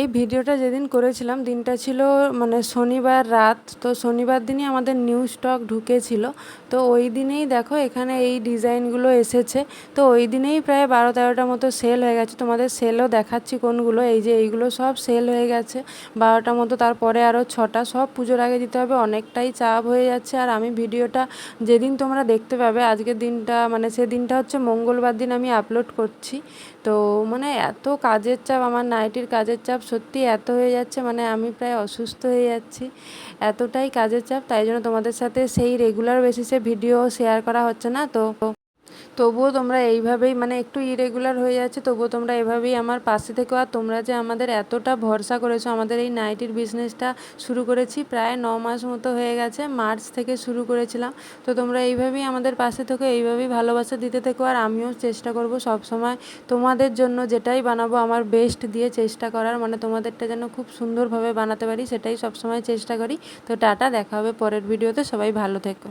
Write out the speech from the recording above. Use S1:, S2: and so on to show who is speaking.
S1: এই ভিডিওটা যেদিন করেছিলাম, দিনটা ছিল মানে শনিবার রাত। তো শনিবার দিনই আমাদের নিউ স্টক ঢুকেছিল। তো ওই দিনেই দেখো এখানে এই ডিজাইনগুলো এসেছে। তো ওই দিনেই প্রায় বারো তেরোটা মতো সেল হয়ে গেছে। তোমাদের সেলও দেখাচ্ছি কোনগুলো। এই যে এইগুলো সব সেল হয়ে গেছে। বারোটা মতো, তারপরে আরও ছটা। সব পুজোর আগে দিতে হবে। অনেকটাই চাপ হয়ে যাচ্ছে। আর আমি ভিডিওটা যেদিন তোমরা দেখতে পাবে, আজকের দিনটা মানে সে দিনটা হচ্ছে মঙ্গলবার দিন আমি আপলোড করছি। তো মানে এত কাজের চাপ, আমার নাইটির কাজের চাপ সত্যি এত হয়ে যাচ্ছে মানে আমি প্রায় অসুস্থ হয়ে যাচ্ছি। এতটাই কাজের চাপ, তাই জন্য তোমাদের সাথে সেই রেগুলার বেসিসে ভিডিও শেয়ার করা হচ্ছে না। তো তবুও তোমরা এইভাবেই মানে একটু ইরেগুলার হয়ে যাচ্ছে, তবুও তোমরা এভাবেই আমার পাশে থেকো। আর তোমরা যে আমাদের এতটা ভরসা করেছ, আমাদের এই নাইটির বিজনেসটা শুরু করেছি প্রায় ন মাস মতো হয়ে গেছে, মার্চ থেকে শুরু করেছিলাম। তো তোমরা এইভাবেই আমাদের পাশে থেকো, এইভাবেই ভালোবাসা দিতে থেকো। আর আমিও চেষ্টা করব সব সময় তোমাদের জন্য যেটাই বানাবো, আমার বেস্ট দিয়ে চেষ্টা করার মানে তোমাদেরটা যেন খুব সুন্দরভাবে বানাতে পারি, সেটাই সবসময় চেষ্টা করি। তো টাটা, দেখা হবে পরের ভিডিওতে সবাই ভালো থেকো।